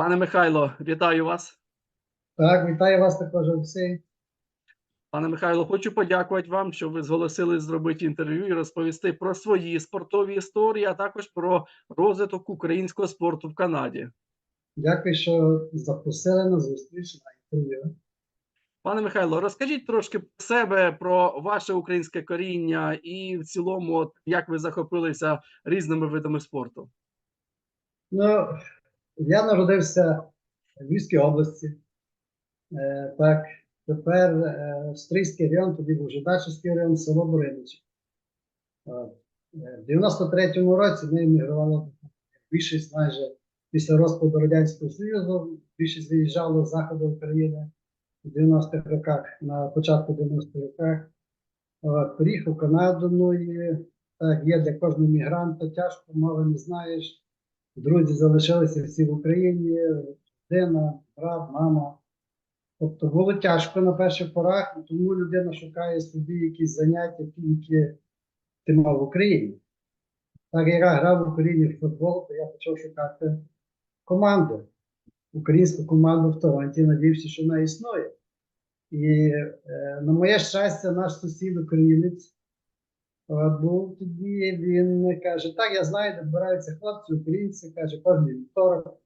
Пане Михайло, вітаю вас. Так, вітаю вас також, Олексій. Пане Михайло, хочу подякувати вам, що ви зголосились зробити інтерв'ю і розповісти про свої спортові історії, а також про розвиток українського спорту в Канаді. Дякую, що запросили на зустріч на інтерв'ю. Пане Михайло, розкажіть трошки про себе, про ваше українське коріння і в цілому, от, як ви захопилися різними видами спорту. Ну, я народився в Львівській області. Е, так, тепер е, Стрийський район, тоді був Жидачівський район, село Бориничі. От. Е, В 93-му році ми емігрували більшість майже після розпаду Радянського Союзу, більшість виїжджало з заходу України в 90-х роках, на початку 90-х роках. Приїхав в Канаду, ну і так, є для кожного мігранта тяжко, мови не знаєш. Друзі залишилися всі в Україні, родина, брат, мама. Тобто було тяжко на перших порах, тому людина шукає собі якісь заняття, які ти мав в Україні. Так як я грав в Україні в футбол, то я почав шукати команду, українську команду в Торонті, надіявся, що вона існує. І е, на моє щастя, наш сусід українець був тоді, він каже: Так, я знаю, де збираються хлопці, українці, каже, кожен вівторок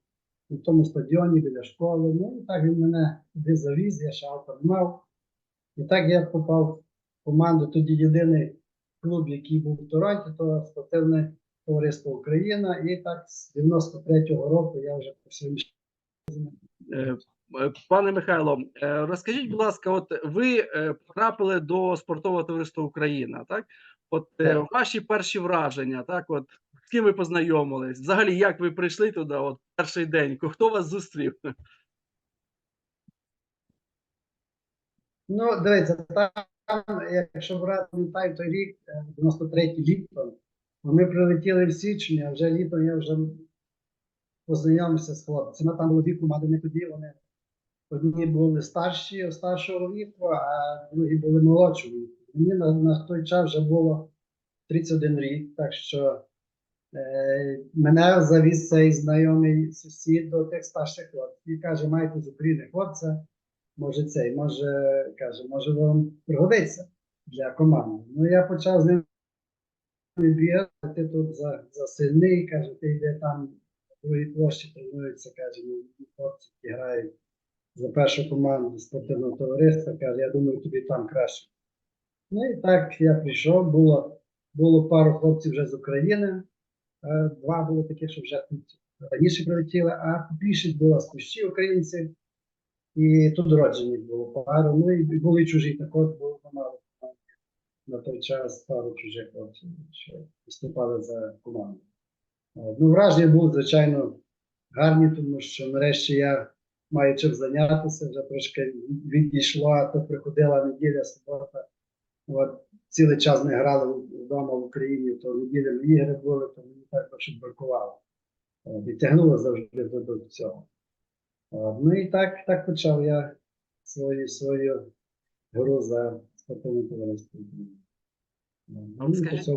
у тому стадіоні біля школи. Ну, і так він мене туди завіз, я ще автор мав. І так я попав в команду. Тоді єдиний клуб, який був в Торонті, то спортивне товариство Україна. І так з 93-го року я вже по сьогодні. Е, е, Пане Михайло, е, розкажіть, будь ласка, от ви потрапили до спортового товариства Україна, так? От е, ваші перші враження, так, от з ким ви познайомились? Взагалі, як ви прийшли туди? От перший день, хто вас зустрів? Ну, дивіться, там, якщо брати пам'ятаю той рік, е, 93-й літо, ми прилетіли в січні, а вже літом я вже познайомився з хлопцями. Там було дві команди, не тоді вони одні були старші, старшого віку, а другі були молодшого віку. Мені на, на той час вже було 31 рік, так що е, мене завіз цей знайомий сусід до тих старших хлопців і каже, маєте з України хлопця, може цей, може, каже, може вам пригодиться для команди. Ну я почав з ним бігати, ти тут за, за сильний, каже, ти йде там на другій площі тренується, каже, ну хлопці грають за першу команду спортивного товариства, каже, я думаю, тобі там краще. Ну і так я прийшов, було, було пару хлопців вже з України, е, два було таких, що вже тут раніше прилетіли, а більшість була з Пущі українців. І тут роджені було пару. Ну і були чужі також, було помало на той час пару чужих хлопців, що виступали за команду. Ну, враження були, звичайно, гарні, тому що нарешті я маю чим зайнятися, вже трошки відійшло, а то приходила неділя, субота. От, цілий час ми грали вдома в Україні, то неділями ігри були, то мені так що бракувало. І тягнуло завжди до, до цього. От, Ну і так, так почав я свою, свою гру за спортивне товариство. Ну, скажіть,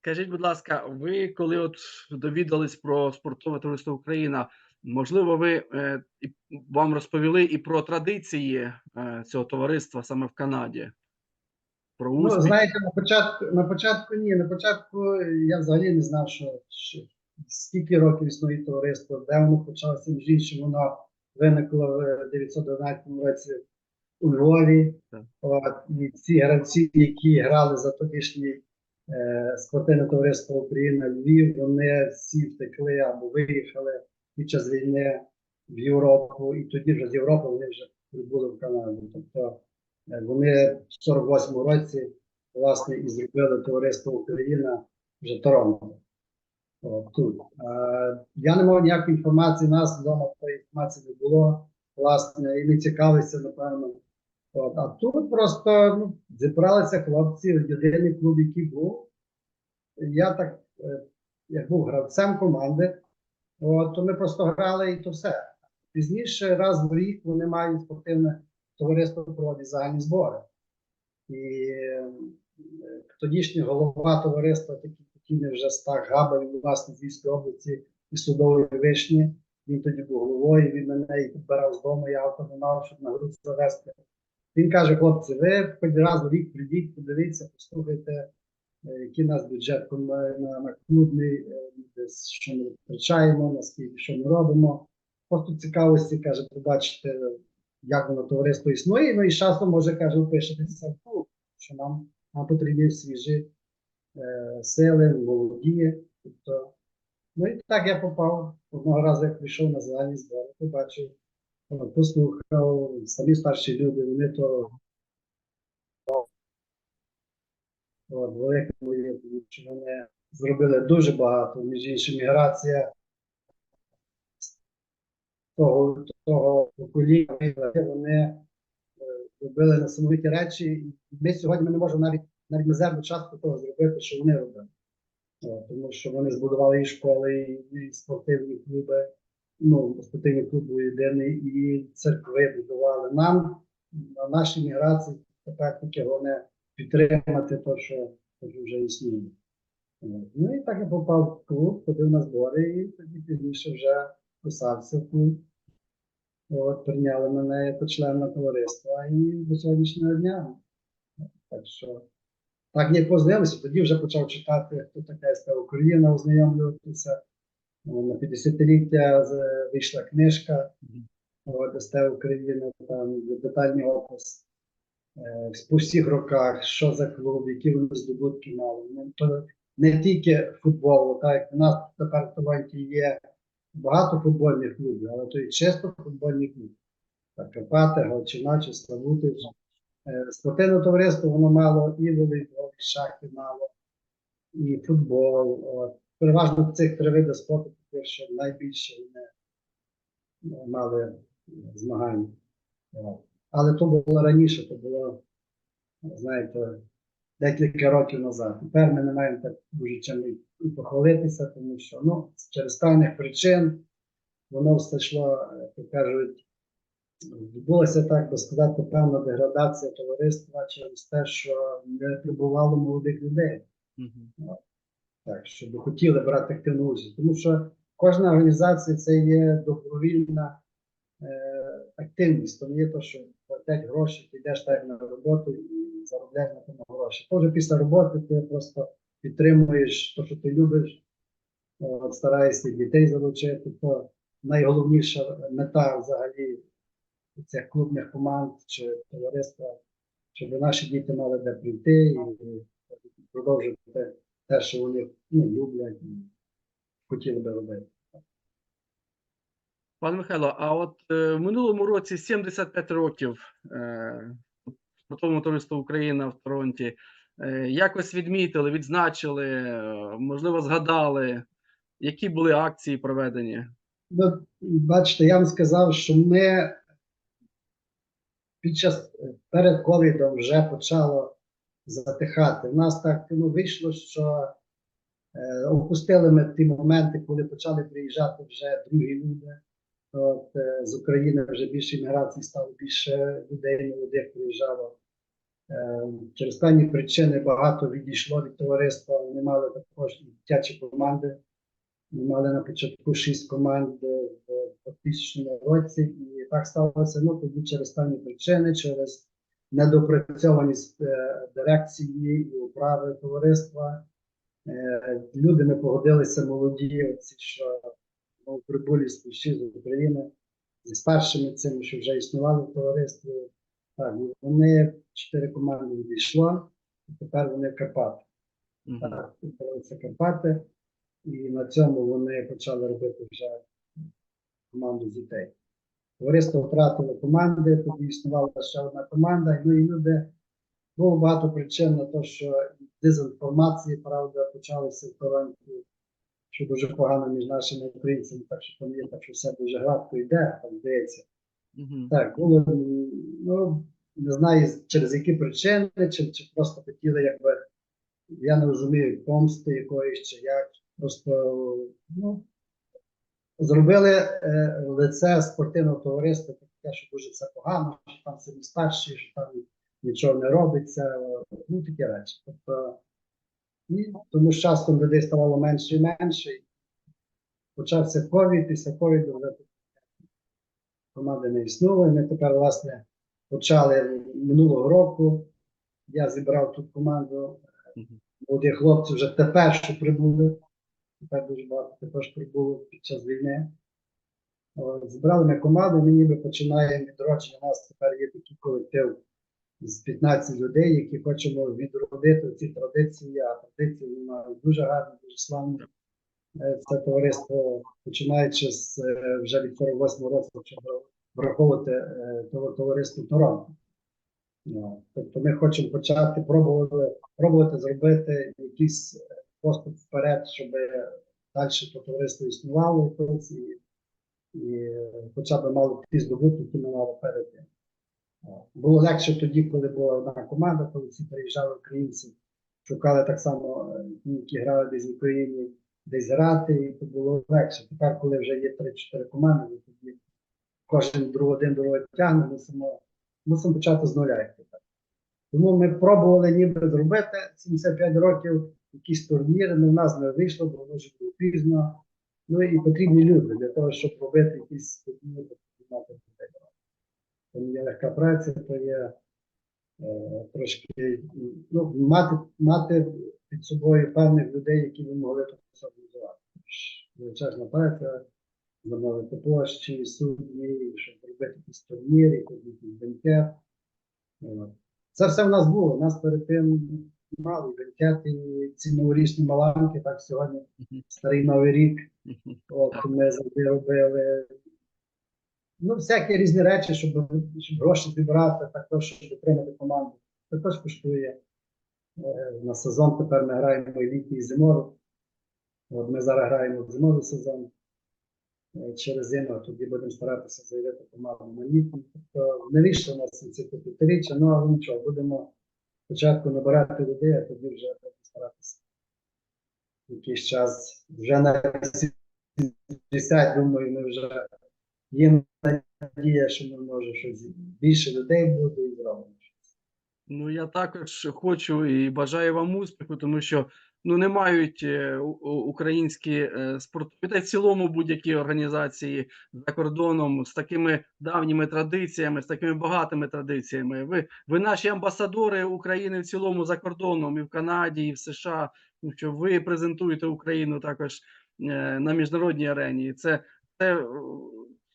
Скажіть, будь ласка, ви коли от довідались про спортове товариство Україна, можливо, ви е, вам розповіли і про традиції е, цього товариства саме в Канаді? Про Ну, знаєте, на початку, на початку ні. На початку я взагалі не знав, що, що скільки років існує товариство, де воно почалося, між іншим, воно виникло в 912 році у Львові. От, і ці гравці, які грали за тодішнє е, спортивне товариство Україна Львів, вони всі втекли або виїхали під час війни в Європу, і тоді вже з Європи вони вже прибули в Канаду. Тобто Вони в 48-му році власне і зробили товариство Україна вже Торонто. Тут. Е, Я не мав ніякої інформації, нас вдома такої інформації не було, власне, і не цікавився, напевно. От. А тут просто ну, зібралися хлопці, в єдиний клуб, який був. Я так, е, як був гравцем команди, от, то ми просто грали і то все. Пізніше, раз в рік, вони мають спортивне товариство проводить загальні збори. І е, тодішній голова товариства, такий, не вже Стах Габель, власне, з Львівської області і судової вишні, Він тоді був головою, він мене і підбирав з дому, я авто щоб на гру завести. Він каже: хлопці, ви хоч раз в рік прийдіть, подивіться, послухайте, е, який нас бюджет на, клубний, е, що ми витрачаємо, наскільки що ми робимо. Просто цікавості, каже, побачити, як воно товариство існує. Ну і з часом, може, каже, клуб, що нам, нам потрібні свіжі е, сили, молоді. Тобто, ну і так я попав. Одного разу, як прийшов на загальні збори, побачив, е, послухав, самі старші люди, вони то От, тому що вони зробили дуже багато, між іншим, міграція того, того покоління, вони е, робили несамовиті речі. Ми сьогодні ми не можемо навіть навіть мізерну частку того зробити, що вони робили. Тому що вони збудували і школи, і, спортивні клуби, ну, спортивні клуби єдиний, і церкви будували. Нам на нашій міграції тепер тільки головне підтримати те, що, вже існує. Ну і так я попав в клуб, ходив на збори, і тоді пізніше вже писався в клуб. От, прийняли мене як члена товариства і до сьогоднішнього дня. Так що так не познайомився, тоді вже почав читати, хто така СТ Україна, ознайомлюватися. На 50-ліття вийшла книжка от, СТ Україна, там детальний опис е, по всіх роках, що за клуб, які вони здобутки мали. Ну, то не тільки футбол, так як у нас тепер в Тованті є багато футбольних клубів, але то і чисто футбольні клуби. Так, Карпати, Галчина чи Славутич. Е, Спортивне товариство воно мало і волейбол, і шахи мало, і футбол. От. Переважно цих три види спорту, таки, що найбільше вони е, мали змагання. Але то було раніше, то було, знаєте, декілька років назад. Тепер ми не маємо так дуже чим і похвалитися, тому що ну, через певних причин воно все йшло, як кажуть, відбулася так би сказати, певна деградація товариства через те, що не прибувало молодих людей, Мгм. так, щоб хотіли брати активну участь. Тому що кожна організація це є добровільна е, активність, то не є то, що платять гроші, ти йдеш так на роботу і заробляєш на тому гроші. Тож після роботи ти просто підтримуєш те, що ти любиш, от, стараєшся дітей залучити, то найголовніша мета взагалі цих клубних команд чи товариства, щоб наші діти мали де прийти і продовжити те, що вони ну, люблять і хотіли би робити. Пане Михайло, а от е, в минулому році 75 років е, спортовому товариству Україна в Торонті. Е, якось відмітили, відзначили, е, можливо, згадали, які були акції проведені. Ну, бачите, я вам сказав, що ми під час е, перед ковідом вже почало затихати. У нас так ну, вийшло, що е, опустили ми ті моменти, коли почали приїжджати вже другі люди. От, е, з України вже більше імміграції стало більше людей молодих приїжджало. Е, через певні причини багато відійшло від товариства. Вони мали також дитячі команди. Ми мали на початку шість команд е, в 2000 році, і так сталося ну, тоді через певні причини, через недопрацьованість е, дирекції і управи товариства. Люди не погодилися молоді, оці, що ну, прибулі з з України, зі старшими цими, що вже існували в товаристві. Так, вони чотири команди відійшло, і тепер вони в Карпати. Мгм. Так, це Карпати, і на цьому вони почали робити вже команду дітей. Товариство втратило команди, тоді існувала ще одна команда, ну і люди було багато причин на те, що дезінформації, правда, почалися в Торонті, що дуже погано між нашими українцями, так що там є, так що все дуже гладко йде, там здається. Мгм. Так, було, ну, не знаю через які причини, чи, чи просто хотіли, якби, я не розумію, помсти якоїсь, чи як. Просто, ну, зробили е, лице спортивного товариства таке, що дуже це погано, що там самі старші, що там нічого не робиться, ну, такі речі. Тобто, і тому з часом людей ставало менше і менше. почався ковід, після ковіду вже команди не існує. Ми тепер, власне, почали минулого року. Я зібрав тут команду молодих хлопців вже тепер, що прибули. Тепер дуже багато також прибуло під час війни. О, Зібрали ми команду, ми ніби починаємо відродження. У нас тепер є такий колектив з 15 людей, які хочемо відродити ці традиції, а традиції мають дуже гарні, дуже славні. Е, Це товариство, починаючи з е, вже від 48 року, почало враховувати е, товариство Торонто. Ну, Тобто ми хочемо почати пробувати, пробувати зробити якийсь поступ вперед, щоб далі то товариство існувало і, і хоча б мало ті здобутки, які ми мали перед тим. Було легше тоді, коли була одна команда, коли всі приїжджали українці, шукали так само, які грали десь в Україні, десь грати, і то було легше. Тепер, коли вже є 3-4 команди, то тоді кожен друг один другого тягне, мусимо, мусимо почати з нуля. як кажуть. Тому ми пробували ніби зробити 75 років якісь турніри, але в нас не вийшло, бо дуже було пізно. Ну і потрібні люди для того, щоб робити якісь турніри, потрібно людей. Не є легка праця, то є е, трошки ну, мати, мати під собою певних людей, які ви могли тут організувати. Величезна праця, замовити площі, судді, щоб робити якісь турніри, якийсь бенкет. Це все в нас було. У нас перед тим мали бенкети, ці новорічні маланки, так сьогодні старий новий рік. От, ми завжди робили. Ну, всякі різні речі, щоб, щоб гроші зібрати, також, щоб підтримати команду. Також коштує. Е, На сезон тепер ми граємо і літній і зимовий. От ми зараз граємо в зимовий сезон. Е, Через зиму тоді будемо старатися заявити команду на літній. Тобто не вийшло у нас ці п'ятиріччя, ну але нічого, будемо спочатку набирати людей, а тоді вже будемо старатися. Якийсь час вже на 70, думаю, ми вже є надія, що ми може щось більше людей буде і зробимо. Ну, я також хочу і бажаю вам успіху, тому що ну не мають е, українські е, спортові та в цілому будь-які організації за кордоном з такими давніми традиціями, з такими багатими традиціями. Ви, ви наші амбасадори України в цілому за кордоном, і в Канаді, і в США. Тому що ви презентуєте Україну також е, на міжнародній арені. Це, це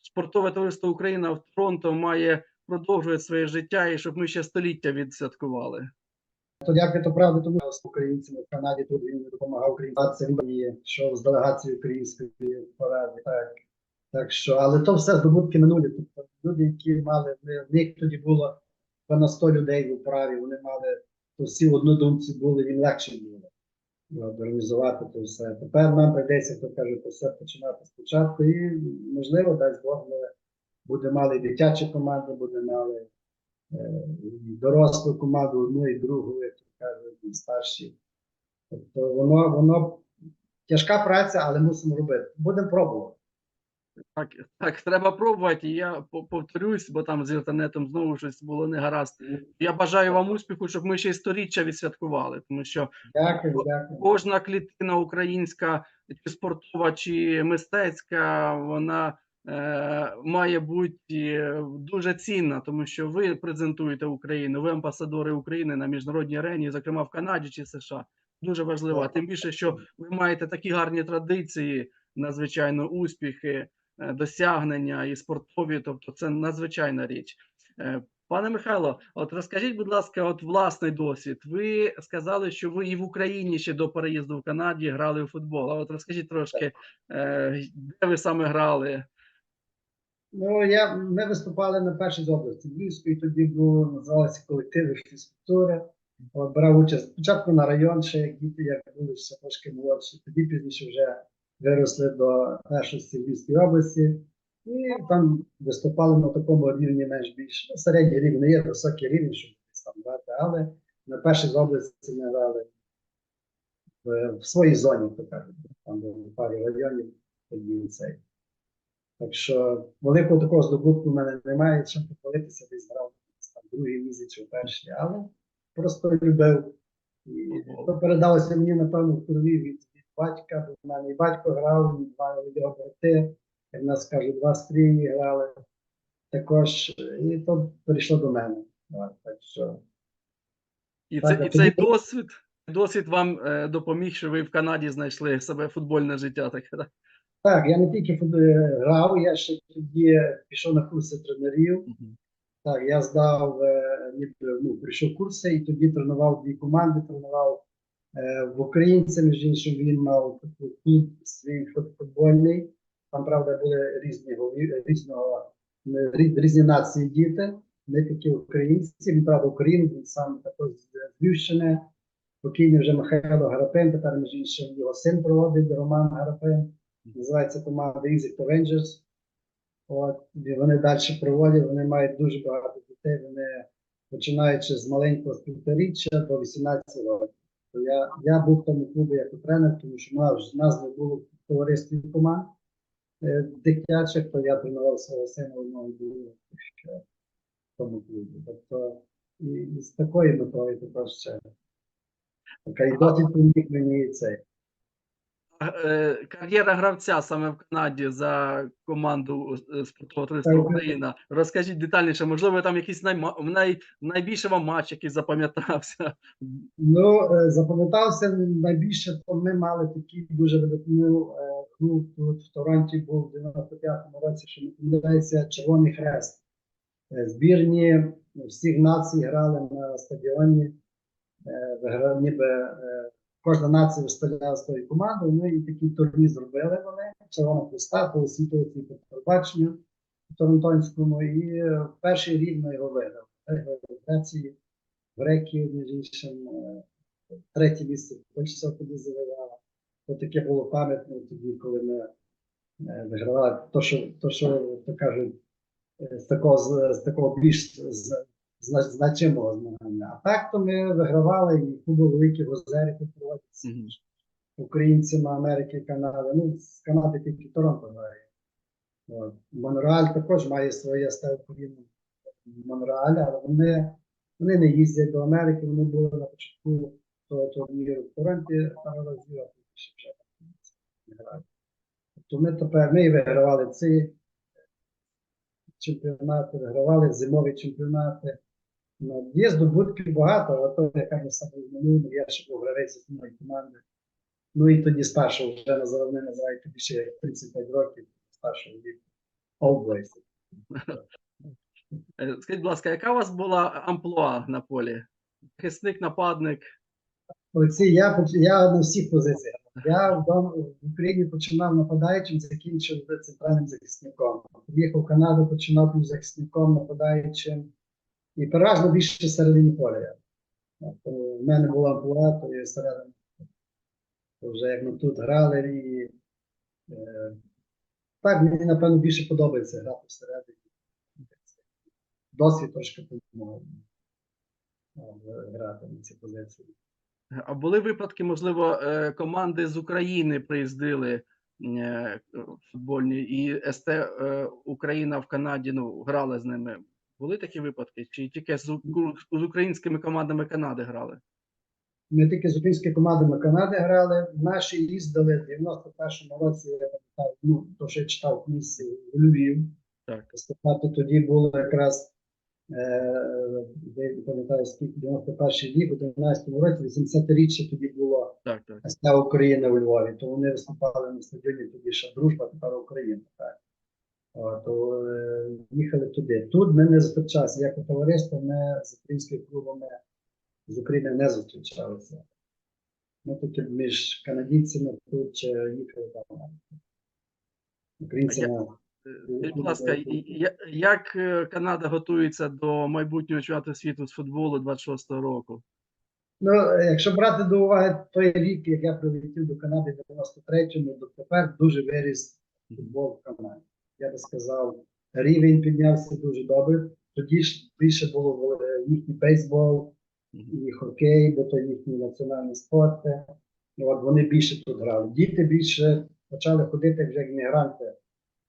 спортове товариство Україна в Торонто має продовжує своє життя, і щоб ми ще століття відсвяткували. То дякую, то правда, тому з українцями в Канаді тут він допомагав українцям що з делегацією української поради. Так. так що, але то все здобутки минулі. Тобто люди, які мали, в них тоді було понад 100 людей в управі, вони мали, то всі однодумці були, їм легше було організувати то все. Тепер нам прийдеться, то кажуть, то все починати спочатку, і можливо, дасть Бог, ми будемо мали дитячі команди, будемо мали е, і дорослу команду, одну і другу, як кажуть, і старші. Тобто воно, воно тяжка праця, але мусимо робити. Будемо пробувати. Так, так, треба пробувати. І я по- повторюсь, бо там з інтернетом знову щось було не гаразд. Я бажаю вам успіху, щоб ми ще й сторіччя відсвяткували, тому що Дякую, дякую. кожна клітина українська, чи спортова, чи мистецька, вона має бути е, дуже цінна, тому що ви презентуєте Україну, ви амбасадори України на міжнародній арені, зокрема в Канаді чи США. Дуже важливо. Тим більше, що ви маєте такі гарні традиції, надзвичайно успіхи, е, досягнення і спортові, тобто це надзвичайна річ. Е, Пане Михайло, от розкажіть, будь ласка, от власний досвід. Ви сказали, що ви і в Україні ще до переїзду в Канаді грали у футбол. А от розкажіть трошки, е, де ви саме грали? Ну, я, ми виступали на першій з області Львівської, тоді було, називалося колективи фізкультури. Брав участь спочатку на район, ще як діти, як були ще трошки молодші, тоді пізніше вже виросли до першості Львівської області. І там виступали на такому рівні менш більш ну, середній рівень, не є високий рівень, щоб там грати, але на першій з області ми грали в, в своїй зоні, то кажуть, там було парі районів, тоді цей. Так що великого такого здобутку в мене немає, чим похвалитися, десь грав там другий місяць чи перший, але просто любив. І то передалося мені, напевно, в крові від, від батька, бо в мене і батько грав, і два його брати, як в нас кажуть, два стрії грали. Також, і то перейшло до мене. Так, що, І, Так, це, і цей тоді- досвід, досвід вам е, допоміг, що ви в Канаді знайшли себе футбольне життя. Таке, так? Так, я не тільки грав, я ще тоді пішов на курси тренерів. Так, я здав, е, ну, прийшов курси і тоді тренував дві команди, тренував е, в українця, між іншим, він мав клуб свій футбольний. Там, правда, були різні, різного, різні нації діти, не тільки українці, він правда Україн, він сам також з Львівщини. Покійний вже Михайло Гарапин, тепер між іншим його син проводить Роман Гарапин. Називається команда Easy Avengers. От, і вони далі проводять, вони мають дуже багато дітей, вони починаючи з маленького з півторіччя до 18 років. Я, я був в тому клубі як тренер, тому що в нас, не було товаристві команд е, дитячих, то я тренував свого сина одного ще в тому клубі. Тобто і, і з такою метою також ще. Така і досить мені цей. Е, Кар'єра гравця саме в Канаді за команду е, спортового товариства Україна. Розкажіть детальніше, можливо, там якийсь найма... най... найбільше вам матч, який запам'ятався. Ну, е, запам'ятався найбільше, то ми мали такі дуже видатну е, гру тут в Торонті був в 95-му році, що не помиляється Червоний Хрест. Збірні всіх націй грали на стадіоні. Ніби кожна нація виставляла свою команду, ну і такий турнір зробили вони. Червона Хреста по світовому по телебаченню в Торонтонському. І е, перший ми його. Виграли Греції, греків, між іншим. е, третє місце Польща тоді завоювала. То таке було пам'ятно тоді, коли ми е, вигравали. То, що, то, що то кажуть, з такого, з, такого більш з, значимого змагання. А так то ми вигравали і Кубок Великих Озерів проводиться Мгм. українцями Америки, Канади. Ну, з Канади тільки Торонто грає. От. Монреаль також має своє став ставлення Монреаль, але вони, вони не їздять до Америки, вони були на початку того турніру в Торонті разів, а потім ще вже не грають. Тобто ми тепер ми і вигравали ці чемпіонати, вигравали зимові чемпіонати. Ну, є здобутків багато, але то, яка ми саме минулому, я ще був гравець основної команди. Ну і тоді старшого вже називали, вони називають тобі ще 35 років старшого віку. All Е, Скажіть, будь ласка, яка у вас була амплуа на полі? Захисник, нападник? Олексій, я, я на всіх позиціях. Я вдома в Україні починав нападаючим, закінчив центральним захисником. Приїхав в Канаду, починав захисником, нападаючим. І переважно більше середині поля. Тобто в мене була амплуа, то я середині. То вже як ми тут грали і е, так, мені напевно більше подобається грати всередині. Досвід трошки допомагає е, грати на ці позиції. А були випадки, можливо, е, команди з України приїздили е, футбольні, і СТ Україна в Канаді ну, грали з ними. Були такі випадки? Чи тільки з, з українськими командами Канади грали? Ми тільки з українськими командами Канади грали. Наші їздили в 91-му році, я пам'ятаю, ну, то, що я читав книжці в Львів. Так. Спочатку тоді було якраз, е, де не пам'ятаю, скільки, 91-й рік, у 11-му році, 80-річчя тоді було Так, так. СТ Україна у Львові, то вони виступали на стадіоні, тоді ще дружба, тепер Україна. Так. То е, їхали туди. Тут ми не зустрічалися. Як товариство, ми з українськими клубами з України не зустрічалися. Ми тут між канадійцями тут чи їхали там. Українцями. Е, будь ласка, як е, Канада готується до майбутнього чемпіонату світу з футболу 26-го року? Ну, якщо брати до уваги той рік, як я прилетів до Канади в 93-му, до тепер дуже виріс футбол в Канаді. Я би сказав, рівень піднявся дуже добре. Тоді ж більше було е, їхній бейсбол і хокей, бо то їхні національні спорти. От вони більше тут грали. Діти більше почали ходити вже як мігранти.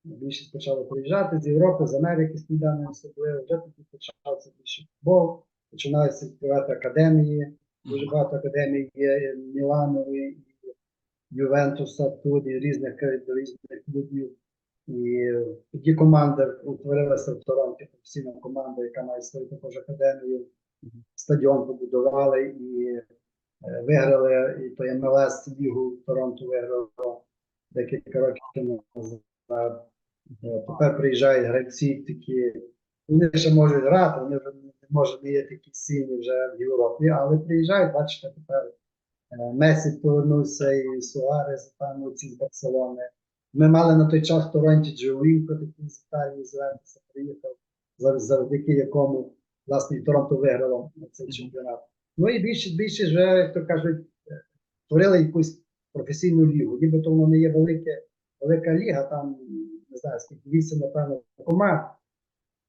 Більшість почали приїжджати з Європи, з Америки, з Південної особливо. Вже тоді почався більше футбол, починаються відкривати академії. Дуже багато академій є Міланові Ювентуса, тут і різних країн, різних клубів. І тоді команда утворилася в Торонті, професійна команда, яка має свою також академію. Стадіон побудували і е, виграли і то МЛС лігу Торонто виграло декілька років назад. Е, Тепер приїжджають гравці такі, вони ще можуть грати, вони вже не- може не є такі сильні вже в Європі, але приїжджають, бачите, тепер е, Месі повернувся і Суарес там ці з Барселони. Ми мали на той час в Торонті Джоуінко, такий з Італії з приїхав, завдяки якому власне Торонто виграло цей чемпіонат. Ну і більше, більше вже, як то кажуть, е, створили якусь професійну лігу. Нібито воно не є велике, велика ліга, там не знаю, скільки вісім, напевно, команд.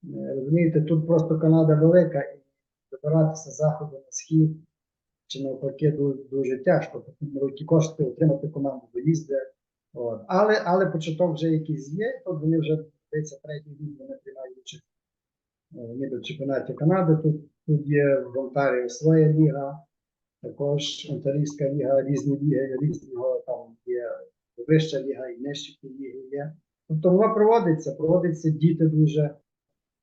Е, Розумієте, тут просто Канада велика, і добиратися з заходу на схід чи навпаки дуже, дуже тяжко. Потрібно великі кошти отримати команду доїзди. От. Але, але початок вже якийсь є, тут вони вже здається, третій рік вони приймають участь е, ніби в чемпіонаті Канади. Тут, тут є в Онтаріо своя ліга, також Онтарійська ліга, різні ліги, різного там є вища ліга і нижчі ліги є. Тобто воно проводиться, проводиться діти дуже,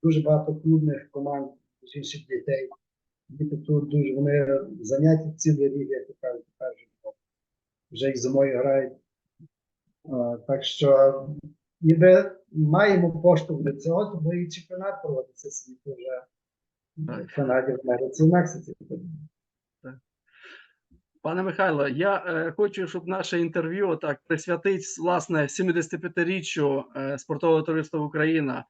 дуже багато клубних команд, інших дітей. Діти тут дуже вони заняті цілий рік, як кажуть, вже і зимою грають. Так що ніби маємо поштовх до цього, тому і чемпіонат проводиться світу вже Так. в Канаді, в Америці, в Мексиці. Пане Михайло, я е, хочу, щоб наше інтерв'ю так присвятить власне 75-річчю е, спортового товариства Україна,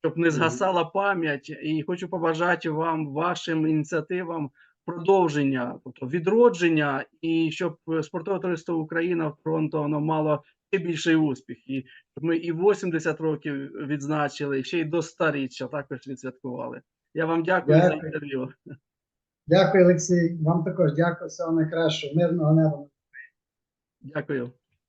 щоб не згасала пам'ять, і хочу побажати вам, вашим ініціативам продовження, тобто відродження, і щоб спортове товариство Україна в воно мало більший успіх, і ми і 80 років відзначили, і ще й до старіччя також відсвяткували. Я вам дякую за інтерв'ю. Дякую, Олексій. Вам також дякую. Всього найкращого. Мирного неба. Дякую.